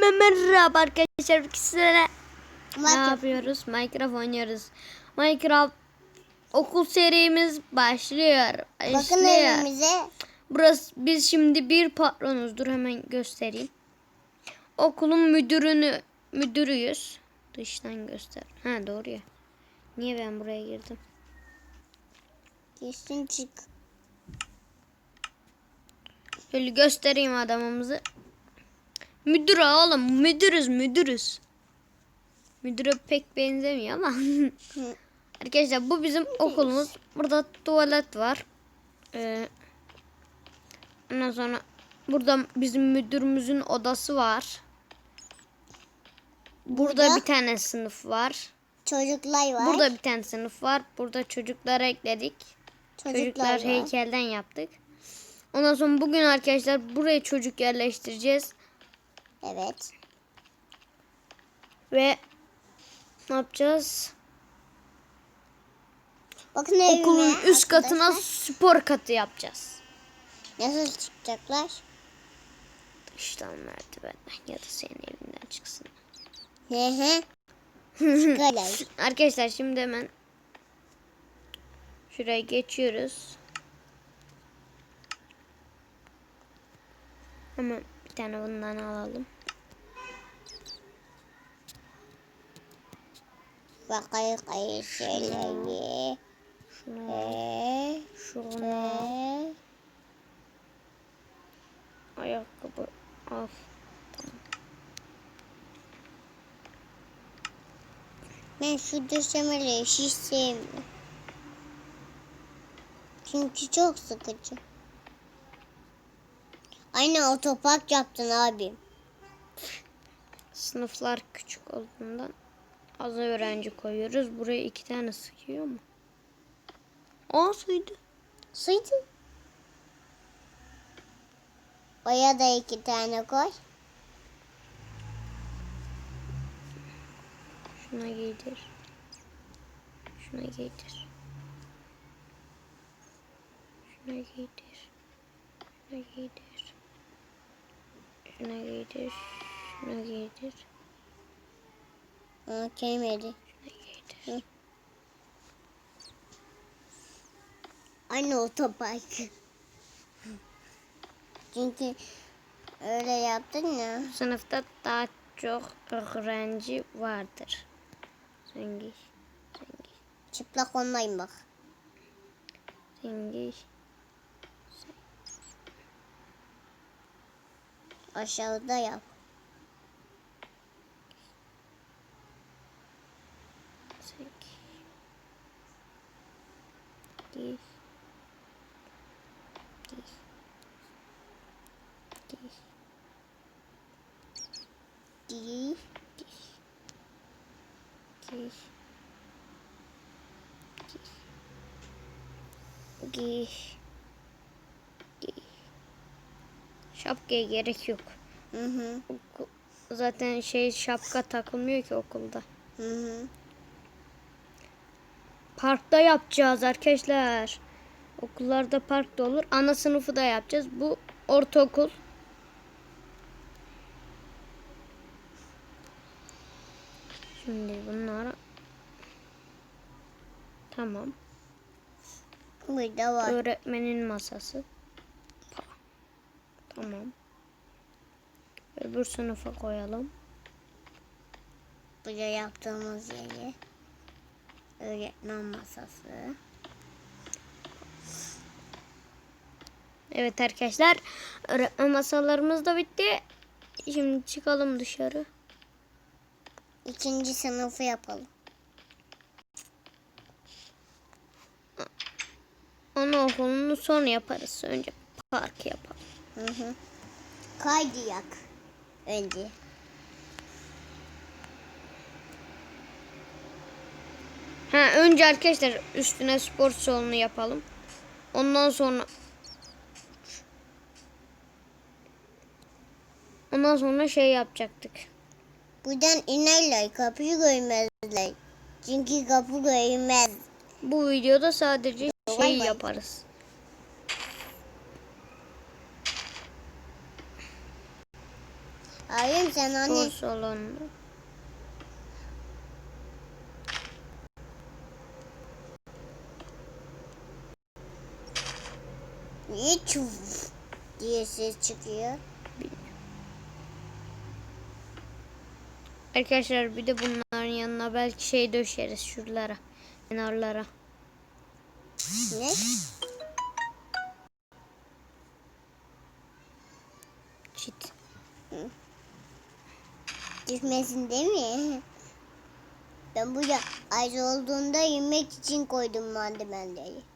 Merhaba arkadaşlar sizlere ne yapıyoruz? Minecraft oynuyoruz. Minecraft okul serimiz başlıyor. Bakın Başlıyor. evimize. Burası biz şimdi bir patronuz. Dur hemen göstereyim. Okulun müdürünü müdürüyüz. Dıştan göster. Ha doğru ya. Niye ben buraya girdim? Kesin çık. Şöyle göstereyim adamımızı. Müdür oğlum müdürüz müdürüz. Müdüre pek benzemiyor ama. Arkadaşlar bu bizim okulumuz. Burada tuvalet var. Ee, ondan sonra burada bizim müdürümüzün odası var. Burada Burada- bir tane sınıf var. Çocuklar var. Burada bir tane sınıf var. Burada çocukları ekledik. çocuklar, Çocuklar var. heykelden yaptık. Ondan sonra bugün arkadaşlar buraya çocuk yerleştireceğiz. Evet. Ve ne yapacağız? Bakın evime. Okulun üst katına arkadaşlar. spor katı yapacağız. Nasıl çıkacaklar? Dıştan merdivenden ya da senin evinden çıksın. Hı hı. Çıkarlar. Arkadaşlar şimdi hemen şuraya geçiyoruz. Hemen bir tane bundan alalım. Bakayım şeyleri. Şunu, Ee, şunu, ee. ayakkabı al. Ben şu döşemeleri hiç sevmiyorum. Çünkü çok sıkıcı. Aynı otopark yaptın abi. Sınıflar küçük olduğundan az öğrenci koyuyoruz. Buraya iki tane sıkıyor mu? Aa sıydı. Sıydın. Oya da iki tane koy. Şuna giydir. Şuna giydir. Şuna giydir. Şuna giydir. Şuna giydir. Şuna giydir. Aa, gelmedi. Şuna giydir. Aynı otopark. Çünkü öyle yaptın ya. Sınıfta daha çok öğrenci vardır. Sen giy. Sen giy. Çıplak olmayın bak. Sen giy. Aşağıda yap. Giy. Giy. Giy. Giy. Giy. Giy. Giy. Giy. Şapkaya gerek yok. Hı hı. Zaten şey şapka takılmıyor ki okulda. Hı hı. Parkta yapacağız arkadaşlar. Okullarda parkta olur. Ana sınıfı da yapacağız. Bu ortaokul. Şimdi bunlar Tamam. Burada var. Öğretmenin masası. Tamam. Öbür sınıfa koyalım. Burada yaptığımız yeri. Öğretmen masası. Evet arkadaşlar. Öğretmen masalarımız da bitti. Şimdi çıkalım dışarı. İkinci sınıfı yapalım. Anaokulunu sonra yaparız. Önce park yapalım. Hı hı. Kaydıyak. Önce. Ha önce arkadaşlar üstüne spor salonu yapalım. Ondan sonra Ondan sonra şey yapacaktık. Buradan inerler. Kapıyı görmezler. Çünkü kapı görmez. Bu videoda sadece şey yaparız. Abim sen hani Spor salonunda. niye çuf diye ses çıkıyor? Arkadaşlar bir de bunların yanına belki şey döşeriz şuralara. Kenarlara. Ne? Çit. Düşmesin değil mi? Ben buraya ayrı olduğunda yemek için koydum malzemeleri.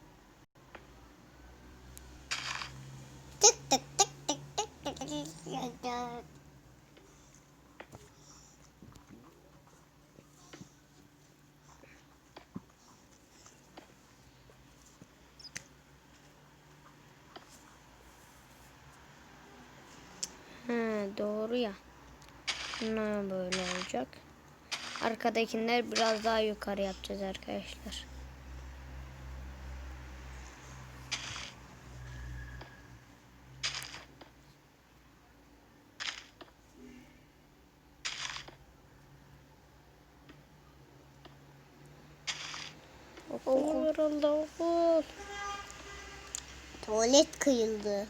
Olacak. Arkadakiler biraz daha yukarı yapacağız arkadaşlar. Okul kırıldı okul. Tuvalet kıyıldı.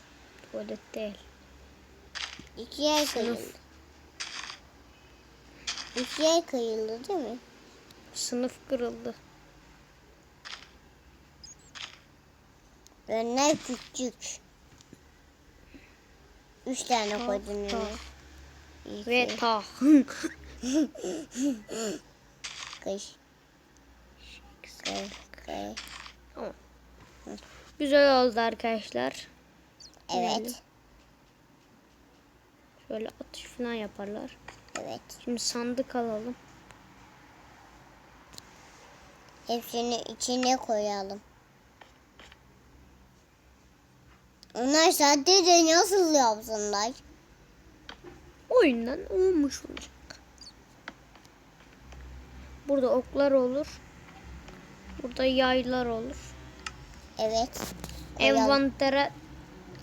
Tuvalet değil. İki yer kıyıldı. İki yer kıyıldı değil mi? Sınıf kırıldı. Önler küçük. Üç tane koydun önüne. Ve ta. kış. Kış, kış. Güzel oldu arkadaşlar. Evet. Şöyle atış falan yaparlar. Evet. Şimdi sandık alalım. Hepsini içine koyalım. Onlar sadece nasıl yapsınlar? Oyundan olmuş olacak. Burada oklar olur. Burada yaylar olur. Evet. koyalım. Envantere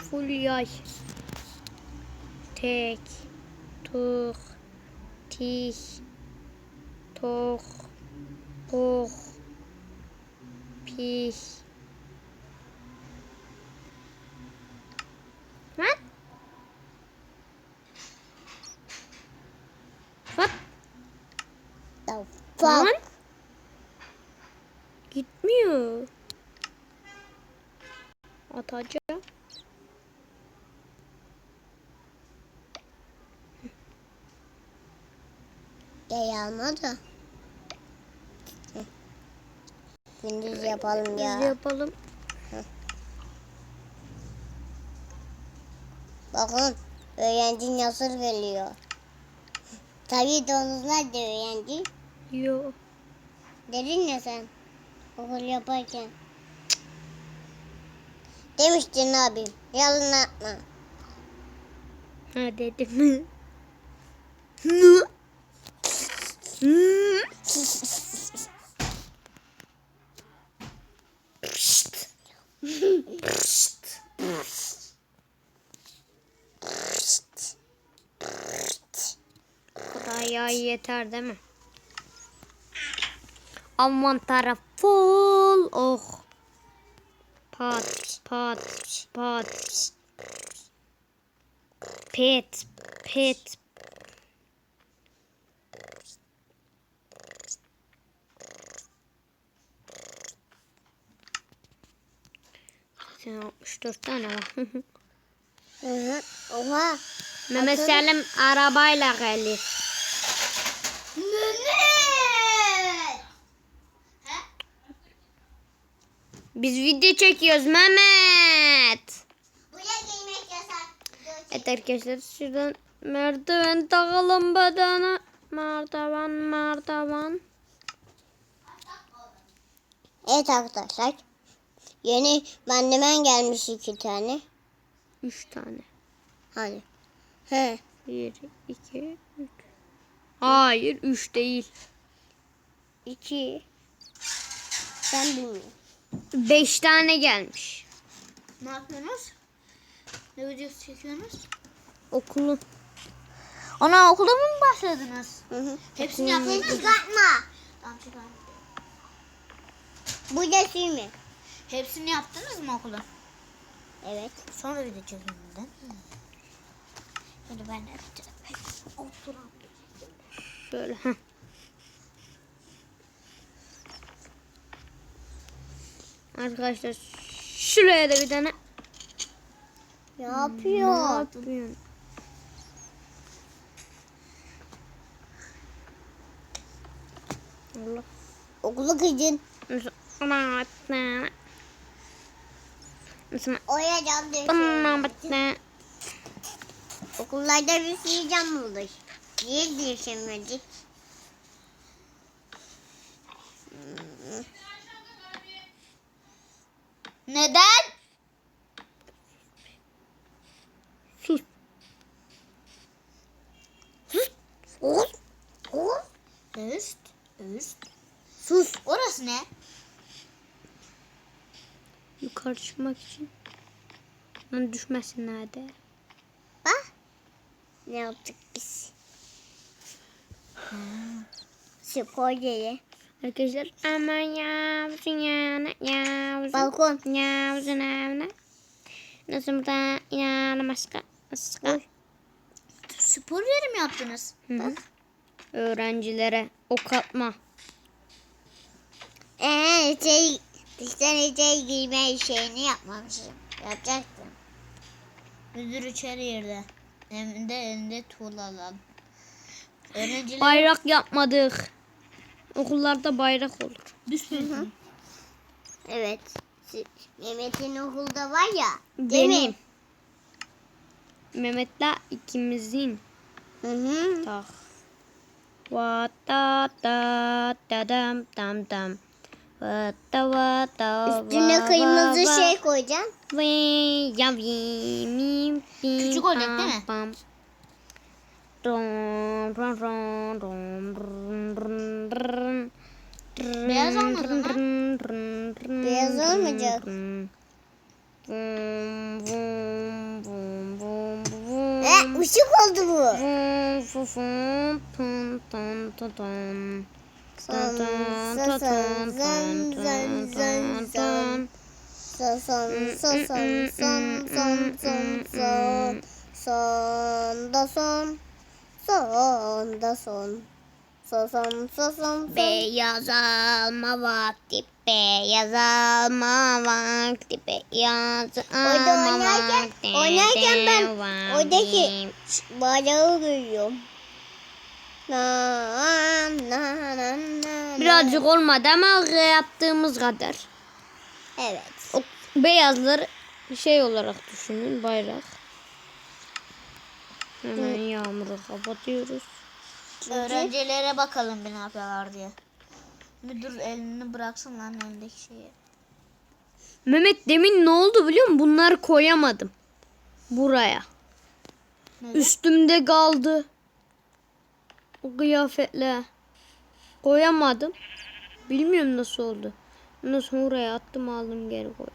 full yay. Tek. Tuk. Tih. Tok. Kok. Pih. What? What? The Lan? fuck? Gitmiyor. Atacağım. Ya alma da. Hı. Gündüz yapalım ya. yapalım. Bakın öğrenci nasıl geliyor. Tabii domuzlar da öğrenci. Yo. Dedin ya sen okul yaparken. Demiştin abim. Yalan atma. Ha dedim. Yağ yeter değil mi? Aman taraf full. Oh. Pat pat pat. Pet pet. Sen 64 tane var. Oha. Mehmet Selim arabayla gelir. Mehmet. Biz video çekiyoruz Mehmet. Buraya giymek yasak. Evet arkadaşlar şuradan merdiven takalım badana. Merdiven merdiven. Evet arkadaşlar. Yeni bandemen gelmiş iki tane. Üç tane. Hani? He. Bir, iki, üç. Hayır üç değil. İki. Ben bilmiyorum. Beş tane gelmiş. Ne yapıyorsunuz? Ne videosu çekiyorsunuz? Okulun. Ana okula mı başladınız? Hı hı. Hepsini yaptınız mı? Çıkartma. Tamam çıkardım. Bu da sürme. Hepsini yaptınız mı okula? Evet. Sonra video çekin neden? Hadi ben yapacağım. Oturan. Şöyle. Heh. Arkadaşlar şuraya da bir tane Ne ne yapıyor? yapıyorsun? Allah. Okulu kıcın. Ama ne? Mesela bana diyorsun. ne? Okullarda bir sürü cam olur. Niye değişemedik? Neden? Sus. Sus. Sus. Üst. Üst. Sus. Orası ne? Yukarı çıkmak için. Lan düşmesin hadi. Bak. Ne yaptık biz? Spor yeri. Arkadaşlar aman yavrum yana yavrum. Balkon. Yavrum yana. Nasıl da yana başka. Başka. Spor yeri mi yaptınız? Hı hı. Öğrencilere ok atma. Ee, şey, dıştan içeri girme şeyini yapmamışım. Yapacaktım. Müdür içeri yerde. Hem de elinde tuğlalar. Öğrenciler Bayrak yapmadık. Okullarda bayrak olur. düşmesin. Evet. Mehmet'in okulda var ya. Değil Benim. mi? Mehmet'le ikimizin. Hı hı. Tak. Wa ta ta ta dam tam tam. Üstüne kırmızı şey koyacağım. Küçük olacak değil mi? Beyaz olmadı mı? Beyaz olmayacak. E, ışık oldu bu. Son, son, son, zın, tum, zın. tum. Son, son, son, son, son, son, son, son. Son da son. Son da son. Son, son, son, son, son. Beyaz alma vakti, beyaz alma vakti, beyaz alma vakti. oynarken ben oradaki bayrağı görüyorum. Birazcık olmadı ama yaptığımız kadar. Evet. O beyazları şey olarak düşünün bayrak. Hemen yağmuru kapatıyoruz. Öğrencilere bakalım bir ne yapıyorlar diye. Müdür elini bıraksın lan elindeki şeyi. Mehmet demin ne oldu biliyor musun? Bunları koyamadım. Buraya. Neden? Üstümde kaldı. O kıyafetle. Koyamadım. Bilmiyorum nasıl oldu. Ondan sonra oraya attım aldım geri koydum.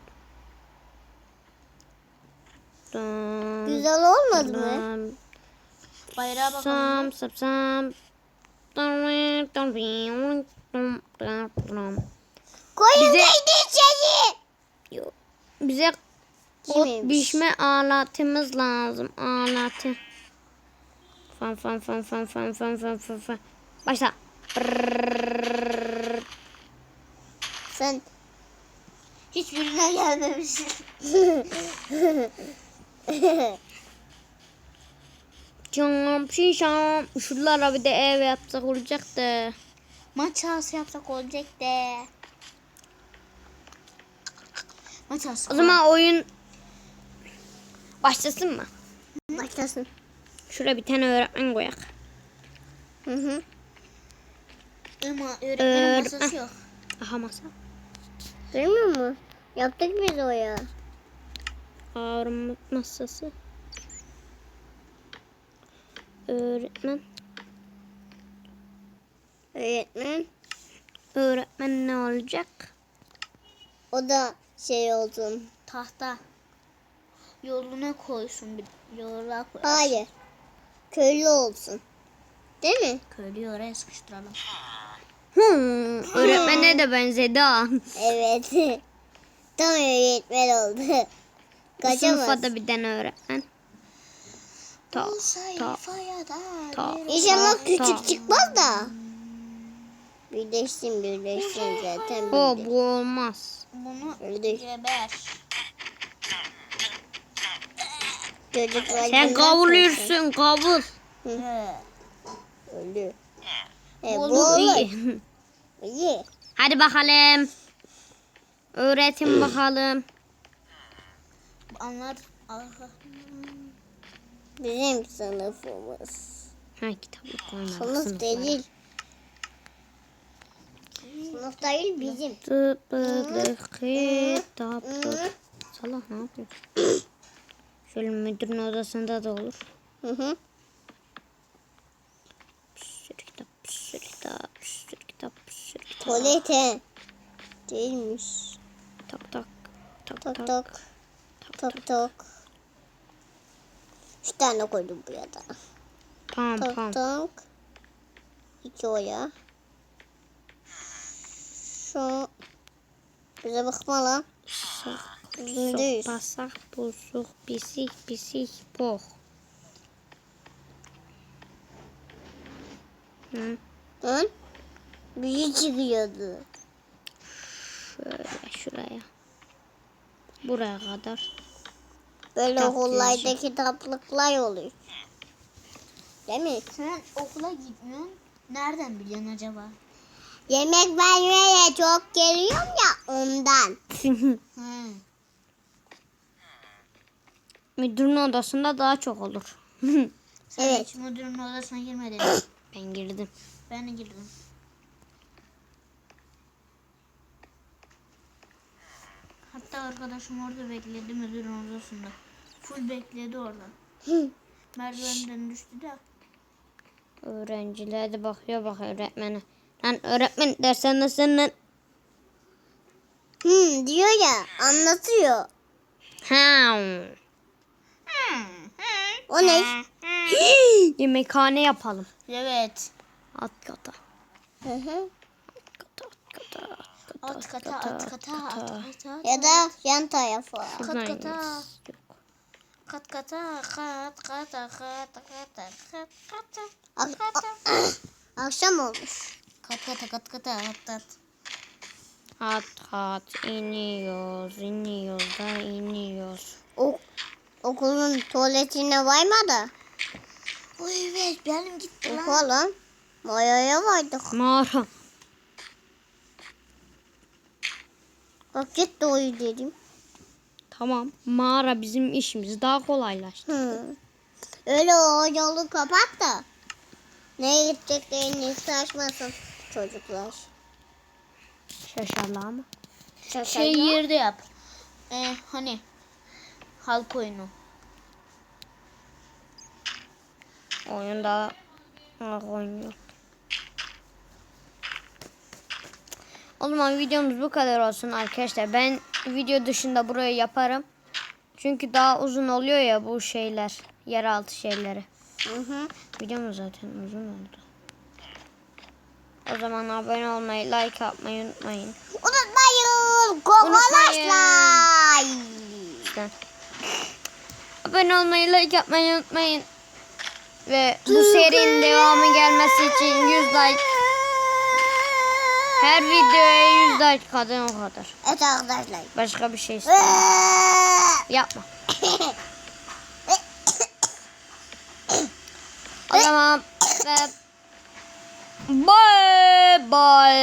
Dam, Güzel olmadı mı? dam, Bayrağa bakalım. sam, sam, sam. Koyun Bize- içeri? Yok. Bize ot Kimiymiş? biçme alatımız lazım. Alatı. Fan fan fan fan fan fan fan fan fan. Başla. Sen Hiçbirine gelmemiş. Çam şişam. Şuralara bir de ev yapsak olacak da. Maç sahası yapsak olacak de. Maç sahası. O zaman oyun başlasın mı? başlasın. Şuraya bir tane öğretmen koyak. Hı hı. Ama öğretmenin Öğretmen. masası yok. Aha masa. Görmüyor musun? Yaptık biz o ya. Ağrım masası. Öğretmen. Öğretmen. Öğretmen ne olacak? O da şey olsun. Tahta. Yoluna koysun bir yola koy. Hayır. Köylü olsun. Değil mi? Köylüyü oraya sıkıştıralım. Hmm, öğretmene de benzedi ha. Evet. Tam öğretmen oldu. Bu Kaçamaz. sınıfa da bir tane öğretmen. Ta, ta, ta. İnşallah küçük çıkmaz da. Birleşsin birleşsin zaten. O birleş- bu olmaz. Bunu Birleş. geber. Çocuklar Sen kavuluyorsun kavul. Öldü. E, bu Olur. İyi. İyi. Hadi bakalım. Öğretin bakalım. Anlar. Bizim sınıfımız. Ha kitaplık koymadık. Sınıf sınıflara. değil. Sınıf değil bizim. Tıpkı kitaplık. Salak ne yapıyorsun? Şöyle müdürün odasında da olur. Hı hı. Bir sürü kitap, bir sürü kitap, bir sürü kitap, bir sürü kitap. Tuvalete. Değilmiş. Tak tak. Tak Tak tak. tak. Tak tak. Üç tane koydum buraya da. Pam Tak pam. tak. İki oya. Şu. Bize bakma lan. Sak, Sok, basak, buzuk, bisik, bisik, boh. Hı, Lan. Büyü çıkıyordu. şöyle şuraya. Buraya kadar. Böyle Kitap okullarda kitaplıklar oluyor. Değil mi? Sen okula gitmiyorsun. Nereden biliyorsun acaba? Yemek vermeye çok geliyorum ya ondan. He. Müdürün odasında daha çok olur. Sen Evet. hiç müdürün odasına girmedin. ben girdim. ben de girdim. Hatta arkadaşım orada bekledi müdürün odasında. Full bekledi orada. Merdivenden düştü de. Öğrenciler de bakıyor bak öğretmene. Lan öğretmen dersen nasıl lan? Hmm, diyor ya anlatıyor. Ha. O ne? Yemekhane yapalım. Evet. Alt kata. Hı hı. Kata, kata, Alt kata, alt kata. Ya da yan tarafa. Buradan kata. Kat kata, kat kata, kat kata, kat kata. Akşam olmuş. Kat kata, kat kata, kat kat. Hat hat iniyoruz, iniyoruz da iniyoruz. O, okulun tuvaletine varmadı. Oy evet benim gitti lan. Okulun mayaya vardık. Mağara. Bak git uyu dedim. Tamam. Mağara bizim işimiz daha kolaylaştı. Hı. Öyle o yolu kapat da. Neye gideceklerini şaşmasın çocuklar. Şaşarlı ama. Şey yerde yap. Ee, hani halk oyunu. Oyunda oyun yok. O zaman videomuz bu kadar olsun arkadaşlar. Ben video dışında burayı yaparım. Çünkü daha uzun oluyor ya bu şeyler. Yeraltı şeyleri. Hı hı. Videomuz zaten uzun oldu. O zaman abone olmayı, like atmayı unutmayın. Unutmayın. Kokolaşlar. İşte. Abone olmayı, like atmayı unutmayın. Ve bu serinin devamı gelmesi için 100 like. Her videoya 100 like kadın o kadar. Evet arkadaşlar. Başka bir şey istemiyorum. Yapma. O zaman ve bye bye.